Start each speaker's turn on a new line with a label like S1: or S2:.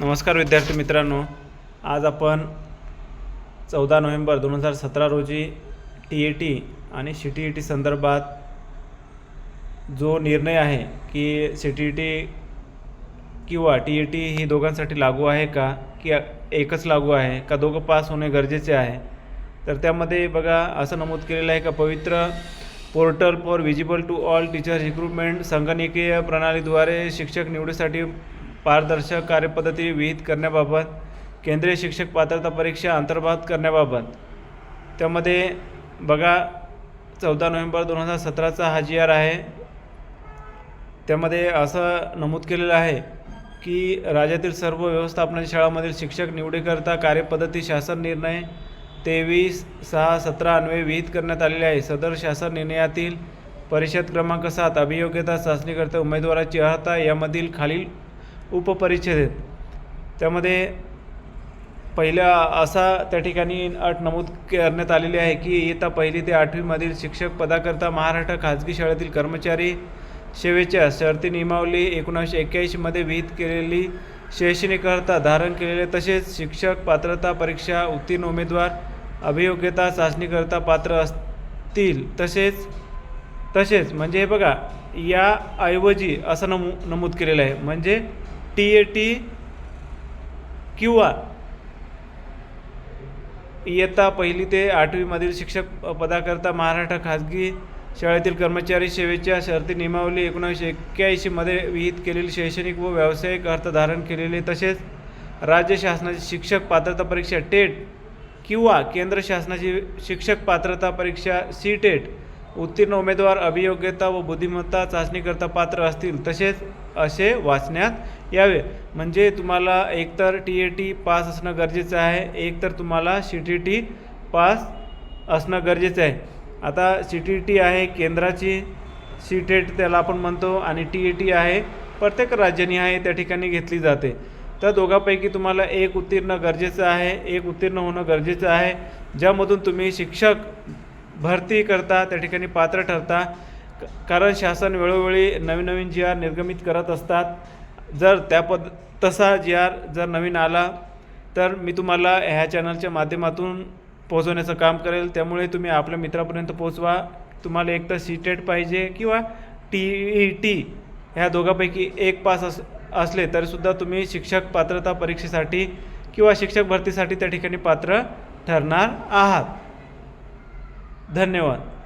S1: नमस्कार विद्यार्थी मित्रांनो. आज आपण चौदा नोव्हेंबर दोन हजार सतरा रोजी टी ए टी आणि सी टी ई टी संदर्भात जो निर्णय आहे की सी टी ई टी किंवा टी ए टी ही दोघांसाठी लागू आहे का की एकच लागू आहे का दोघं पास होणे गरजेचे आहे तर त्यामध्ये बघा असं नमूद केलेलं आहे का Pavitra portal for visible to all teacher recruitment संगणकीय प्रणालीद्वारे शिक्षक निवडीसाठी पारदर्शक कार्यपद्धती विहित करण्याबाबत केंद्रीय शिक्षक पात्रता परीक्षा अंतर्भात करण्याबाबत. त्यामध्ये बघा चौदा नोव्हेंबर दोन हजार सतराचा हा जी आर आहे. त्यामध्ये असं नमूद केलेलं आहे की राज्यातील सर्व व्यवस्थापनाच्या शाळांमधील शिक्षक निवडीकरता कार्यपद्धती शासन निर्णय तेवीस सहा सतरा अन्वये विहित करण्यात आलेले आहे. सदर शासन निर्णयातील परिषद क्रमांक सात अभियोग्यता चाचणीकरता उमेदवाराची अर्हता यामधील खालील उपपरिच्छेद आहेत त्यामध्ये पहिल्या असा त्या ठिकाणी अट नमूद करण्यात आलेली आहे की इयत्ता पहिली ते आठवीमधील शिक्षक पदाकरता महाराष्ट्र खाजगी शाळेतील कर्मचारी सेवेच्या शर्ती नियमावली एकोणीसशे एक्क्याऐंशीमध्ये विहित केलेली शैक्षणिकर्ता धारण केलेले तसेच शिक्षक पात्रता परीक्षा उत्तीर्ण उमेदवार अभियोग्यता चाचणीकरता पात्र असतील तसेच तसेच म्हणजे हे बघा याऐवजी असं नमू नमूद केलेलं आहे. म्हणजे टी ए टी किंवा इयत्ता पहिली ते आठवीमधील शिक्षक पदाकरता महाराष्ट्र खाजगी शाळेतील कर्मचारी सेवेच्या शर्ती नियमावली एकोणीसशे एक्क्याऐंशीमध्ये विहित केलेली शैक्षणिक व व्यावसायिक अर्थ धारण केलेले तसेच राज्य शासनाची शिक्षक पात्रता परीक्षा टेट किंवा केंद्र शासनाची शिक्षक पात्रता परीक्षा सी टेट उत्तीर्ण उमेदवार अभियोग्यता व बुद्धिमत्ता चाचणीकरता पात्र असतील तसेच असे वाचण्यात यावे. म्हणजे तुम्हाला एकतर टी ए टी पास असणं गरजेचं आहे एकतर तुम्हाला सी टी टी पास असणं गरजेचं आहे. आता सी टी टी आहे केंद्राची सी टेट त्याला आपण म्हणतो आणि टी ए टी आहे प्रत्येक राज्यानी आहे त्या ठिकाणी घेतली जाते. तर दोघांपैकी तुम्हाला एक उत्तीर्ण गरजेचं आहे एक उत्तीर्ण होणं गरजेचं आहे. ज्यामधून तुम्ही शिक्षक भरती करता त्या ठिकाणी पात्र ठरता. क- कारण शासन वेळोवेळी नवीन नवीन जी आर निर्गमित करत असतात. जर त्या पद तसा जी आर जर नवीन आला तर मी तुम्हाला ह्या चॅनलच्या माध्यमातून पोहोचवण्याचं काम करेल. त्यामुळे तुम्ही आपल्या मित्रापर्यंत पोहोचवा. तुम्हाला एक तर सीटेट पाहिजे किंवा टी ई टी ह्या दोघांपैकी एक पास अस असले तरीसुद्धा तुम्ही शिक्षक पात्रता परीक्षेसाठी किंवा शिक्षक भरतीसाठी त्या ठिकाणी पात्र ठरणार आहात. धन्यवाद.